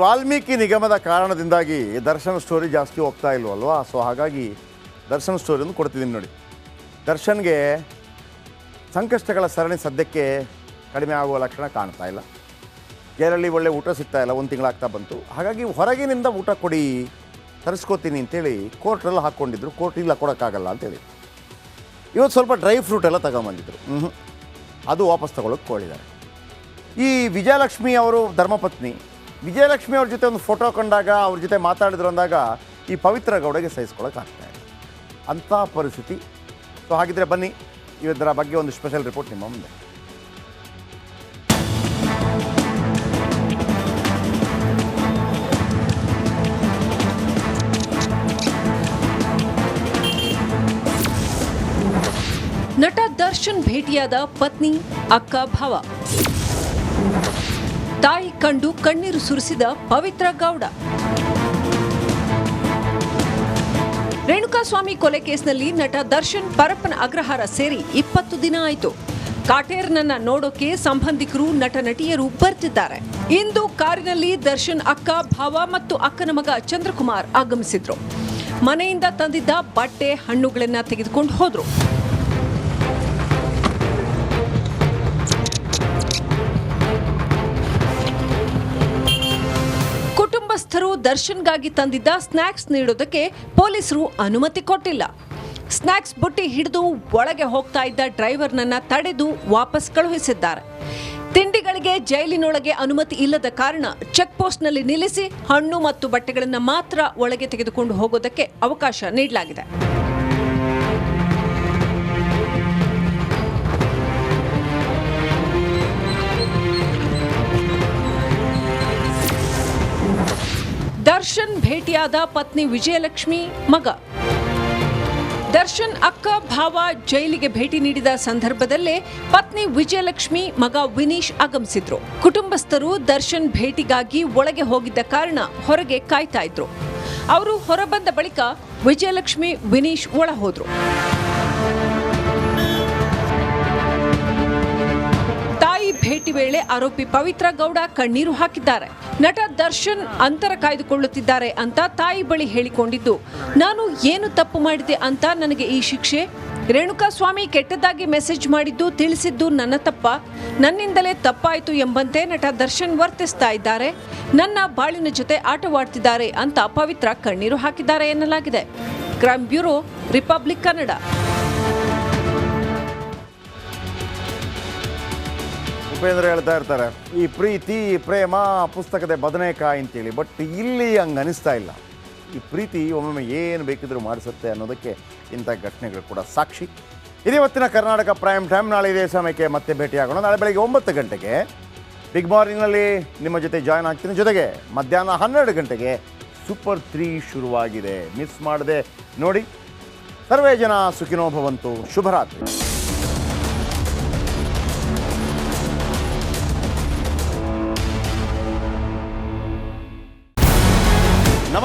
ವಾಲ್ಮೀಕಿ ನಿಗಮದ ಕಾರಣದಿಂದಾಗಿ ದರ್ಶನ ಸ್ಟೋರಿ ಜಾಸ್ತಿ ಹೋಗ್ತಾ ಇಲ್ವಲ್ವಾ? ಸೊ ಹಾಗಾಗಿ ದರ್ಶನ್ ಸ್ಟೋರಿ ಒಂದು ಕೊಡ್ತಿದ್ದೀನಿ ನೋಡಿ. ದರ್ಶನ್ಗೆ ಸಂಕಷ್ಟಗಳ ಸರಣಿ ಸದ್ಯಕ್ಕೆ ಕಡಿಮೆ ಆಗುವ ಲಕ್ಷಣ ಕಾಣ್ತಾ ಇಲ್ಲ. ಕೇರಳಿ ಒಳ್ಳೆ ಊಟ ಸಿಗ್ತಾ ಇಲ್ಲ, ಒಂದು ತಿಂಗಳಾಗ್ತಾ ಬಂತು. ಹಾಗಾಗಿ ಹೊರಗಿನಿಂದ ಊಟ ಕೊಡಿ, ತರಿಸ್ಕೊತೀನಿ ಅಂತೇಳಿ ಕೋರ್ಟ್ರೆಲ್ಲ ಹಾಕ್ಕೊಂಡಿದ್ರು. ಕೋರ್ಟ್ ಇಲ್ಲ, ಕೊಡೋಕ್ಕಾಗಲ್ಲ ಅಂತೇಳಿ. ಇವತ್ತು ಸ್ವಲ್ಪ ಡ್ರೈ ಫ್ರೂಟ್ ಎಲ್ಲ ತಗೊಂಬಂದಿದ್ರು. ಹ್ಞೂ ಅದು ವಾಪಸ್ ತಗೊಳ್ಳೋಕೆ ಕೋಳಿದ್ದಾರೆ ಈ ವಿಜಯಲಕ್ಷ್ಮಿ ಅವರು ಧರ್ಮಪತ್ನಿ ವಿಜಯಲಕ್ಷ್ಮಿ ಅವ್ರ ಜೊತೆ ಒಂದು ಫೋಟೋ ಕಂಡಾಗ ಅವ್ರ ಜೊತೆ ಮಾತಾಡಿದ್ರು ಅಂದಾಗ ಈ ಪವಿತ್ರ ಗೌಡಗೆ ಸಹಿಸ್ಕೊಳ್ಳೋಕ್ಕಾಗ್ತಾ ಇಲ್ಲ. ಅಂಥ ಪರಿಸ್ಥಿತಿ. ಸೊ ಹಾಗಿದ್ರೆ ಬನ್ನಿ. ಇದರ ಬಗ್ಗೆ ಒಂದು ಸ್ಪೆಷಲ್ ರಿಪೋರ್ಟ್ ನಿಮ್ಮ ಮುಂದೆ. ನಟ ದರ್ಶನ್ ಭೇಟಿಯಾದ ಪತ್ನಿ ಅಕ್ಕ ಭಾವ. ತಾಯಿ ಕಂಡು ಕಣ್ಣೀರು ಸುರಿಸಿದ ಪವಿತ್ರ ಗೌಡ. ರೇಣುಕಾಸ್ವಾಮಿ ಕೊಲೆ ಕೇಸ್ನಲ್ಲಿ ನಟ ದರ್ಶನ್ ಪರಪ್ಪನ ಅಗ್ರಹಾರ ಸೇರಿ ಇಪ್ಪತ್ತು ದಿನ ಆಯಿತು. ಕಾಟೇರ್ನನ್ನ ನೋಡೋಕೆ ಸಂಬಂಧಿಕರು, ನಟ ನಟಿಯರು ಬರ್ತಿದ್ದಾರೆ. ಇಂದು ಕಾರಿನಲ್ಲಿ ದರ್ಶನ್ ಅಕ್ಕ, ಭಾವ ಮತ್ತು ಅಕ್ಕನ ಮಗ ಚಂದ್ರಕುಮಾರ್ ಆಗಮಿಸಿದ್ರು. ಮನೆಯಿಂದ ತಂದಿದ್ದ ಬಟ್ಟೆ, ಹಣ್ಣುಗಳನ್ನ ತೆಗೆದುಕೊಂಡು ಹೋದ್ರು. ದರ್ಶನ್ಗಾಗಿ ತಂದಿದ್ದ ಸ್ನ್ಯಾಕ್ಸ್ ನೀಡೋದಕ್ಕೆ ಪೊಲೀಸರು ಅನುಮತಿ ಕೊಟ್ಟಿಲ್ಲ. ಸ್ನಾಕ್ಸ್ ಬುಟ್ಟಿ ಹಿಡಿದು ಒಳಗೆ ಹೋಗ್ತಾ ಇದ್ದ ಡ್ರೈವರ್ನನ್ನ ತಡೆದು ವಾಪಸ್ ಕಳುಹಿಸಿದ್ದಾರೆ. ತಿಂಡಿಗಳಿಗೆ ಜೈಲಿನೊಳಗೆ ಅನುಮತಿ ಇಲ್ಲದ ಕಾರಣ ಚೆಕ್ ಪೋಸ್ಟ್ನಲ್ಲಿ ನಿಲ್ಲಿಸಿ ಹಣ್ಣು ಮತ್ತು ಬಟ್ಟೆಗಳನ್ನು ಮಾತ್ರ ಒಳಗೆ ತೆಗೆದುಕೊಂಡು ಹೋಗೋದಕ್ಕೆ ಅವಕಾಶ ನೀಡಲಾಗಿದೆ. ಭೇಟಿಯಾದ ಪತ್ನಿ ವಿಜಯಲಕ್ಷ್ಮಿ ಮಗ. ದರ್ಶನ್ ಅಕ್ಕ ಭಾವ ಜೈಲಿಗೆ ಭೇಟಿ ನೀಡಿದ ಸಂದರ್ಭದಲ್ಲೇ ಪತ್ನಿ ವಿಜಯಲಕ್ಷ್ಮಿ ಮಗ ವಿನೀಶ್ ಆಗಮಿಸಿದ್ರು. ಕುಟುಂಬಸ್ಥರು ದರ್ಶನ್ ಭೇಟಿಗಾಗಿ ಒಳಗೆ ಹೋಗಿದ್ದ ಕಾರಣ ಹೊರಗೆ ಕಾಯ್ತಾ ಇದ್ರು. ಅವರು ಹೊರಬಂದ ಬಳಿಕ ವಿಜಯಲಕ್ಷ್ಮಿ ವಿನೀಶ್ ಒಳ ಹೋದ್ರು ಭೇಟಿ ವೇಳೆ ಆರೋಪಿ ಪವಿತ್ರ ಗೌಡ ಕಣ್ಣೀರು ಹಾಕಿದ್ದಾರೆ. ನಟ ದರ್ಶನ್ ಅಂತರ ಕಾಯ್ದುಕೊಳ್ಳುತ್ತಿದ್ದಾರೆ ಅಂತ ತಾಯಿ ಬಳಿ ಹೇಳಿಕೊಂಡಿದ್ದು. ನಾನು ಏನು ತಪ್ಪು ಮಾಡಿದೆ ಅಂತ ನನಗೆ ಈ ಶಿಕ್ಷೆ? ರೇಣುಕಾಸ್ವಾಮಿ ಕೆಟ್ಟದಾಗಿ ಮೆಸೇಜ್ ಮಾಡಿದ್ದು ತಿಳಿಸಿದ್ದು ನನ್ನ ತಪ್ಪ? ನನ್ನಿಂದಲೇ ತಪ್ಪಾಯಿತು ಎಂಬಂತೆ ನಟ ದರ್ಶನ್ ವರ್ತಿಸ್ತಾ ಇದ್ದಾರೆ. ನನ್ನ ಬಾಳಿನ ಜೊತೆ ಆಟವಾಡ್ತಿದ್ದಾರೆ ಅಂತ ಪವಿತ್ರ ಕಣ್ಣೀರು ಹಾಕಿದ್ದಾರೆ ಎನ್ನಲಾಗಿದೆ. Crime bureau, Republic Kannada. Upendra ಹೇಳ್ತಾ ಇರ್ತಾರೆ, ಈ ಪ್ರೀತಿ ಪ್ರೇಮ ಪುಸ್ತಕದ ಬದನೆಕಾಯಿ ಅಂತೇಳಿ, ಬಟ್ ಇಲ್ಲಿ ಹಂಗೆ ಅನಿಸ್ತಾ ಇಲ್ಲ. ಈ ಪ್ರೀತಿ ಒಮ್ಮೊಮ್ಮೆ ಏನು ಬೇಕಿದ್ರೂ ಮಾಡಿಸುತ್ತೆ ಅನ್ನೋದಕ್ಕೆ ಇಂಥ ಘಟನೆಗಳು ಕೂಡ ಸಾಕ್ಷಿ. ಇವತ್ತಿನ ಕರ್ನಾಟಕ ಪ್ರೈಮ್ ಟೈಮ್ ನಾಳೆ ಇದೇ ಸಮಯಕ್ಕೆ ಮತ್ತೆ ಭೇಟಿಯಾಗೋಣ. ನಾಳೆ ಬೆಳಗ್ಗೆ ಒಂಬತ್ತು ಗಂಟೆಗೆ ಬಿಗ್ ಮಾರ್ನಿಂಗ್ನಲ್ಲಿ ನಿಮ್ಮ ಜೊತೆ ಜಾಯ್ನ್ ಆಗ್ತೀನಿ. ಜೊತೆಗೆ ಮಧ್ಯಾಹ್ನ ಹನ್ನೆರಡು ಗಂಟೆಗೆ ಸೂಪರ್ ತ್ರೀ ಶುರುವಾಗಿದೆ. ಮಿಸ್ ಮಾಡದೆ ನೋಡಿ. ಸರ್ವೇ ಜನ ಸುಖಿನೋಭವಂತು ಶುಭರಾತ್ರಿ.